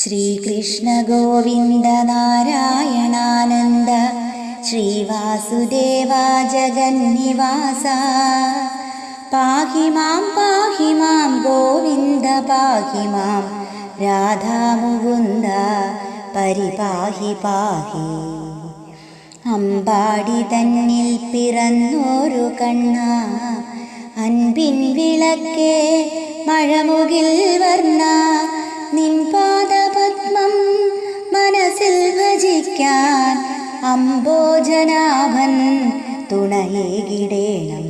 ശ്രീകൃഷ്ണ ഗോവിന്ദ നാരായണാനന്ദ ശ്രീവാസുദേവ ജഗന്നിവാസ. പാഹി മാം പാഹി മാം ഗോവിന്ദ പാഹി മാം രാധാമുകുന്ദ പരിപാഹി പാഹി. അമ്പാടി തന്നിൽ പിറന്നോരു കണ്ണ അൻപിൻ വിളക്കേ മഴമുകിൽ വർണ നിൻ ഭജിക്കാൻ അംബോജനാഭൻ തുണയേകിടേണം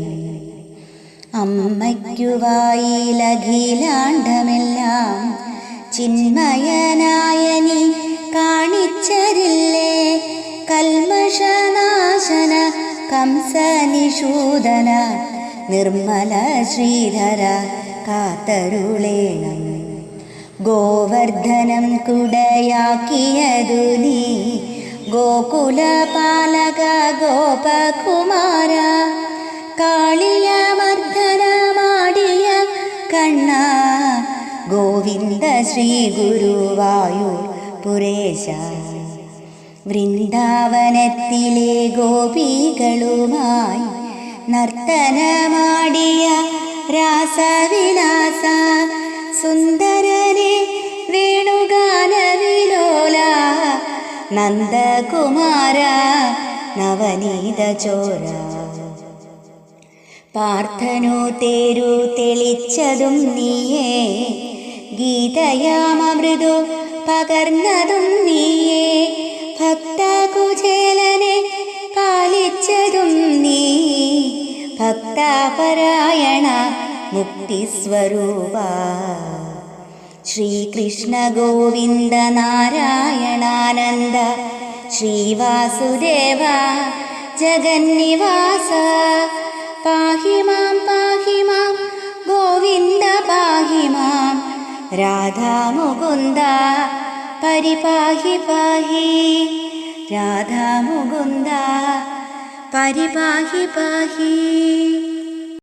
അമ്മയ്ക്കുവായിലഖിലാണ്ടമെല്ലാം ചിന്മയനായ ചിന്മയനായനി കാണിച്ചരില്ലേ കൽമഷനാശന കംസനിഷൂദന നിർമ്മല ശ്രീധര കാത്തരുളേണം. ഗോവർദ്ധനം കുടയാക്കിയതു നീ ഗോകുലപാലക ഗോപകുമാര കാളിയമർദ്ദനമാടിയ കണ്ണ ഗോവിന്ദ ശ്രീ ഗുരുവായൂർ പുരേശ. വൃന്ദാവനത്തിലെ ഗോപികളുമായി നർത്തനമാടിയ രാസവിലാസ നന്ദകുമാര നവനീത ചോര. പാർത്ഥനു തേരു തെളിച്ചതും നീയേ ഗീതയാമൃതു പകർന്നതും നീയേ ഭക്തകുചേലനെ പാലിച്ചതും നീ ഭക്തപരായണ മുക്തിസ്വരൂപ. ശ്രീകൃഷ്ണ ഗോവിന്ദ നാരായണാനന്ദ ശ്രീവാസുദേവ ജഗന്നിവാസ പാഹി മാം പാഹി മാം ഗോവിന്ദ പാഹി മാം രാധാമുകുന്ദ പരിപാഹി പാഹി രാധാമുകുന്ദ പരിപാഹി പാഹി.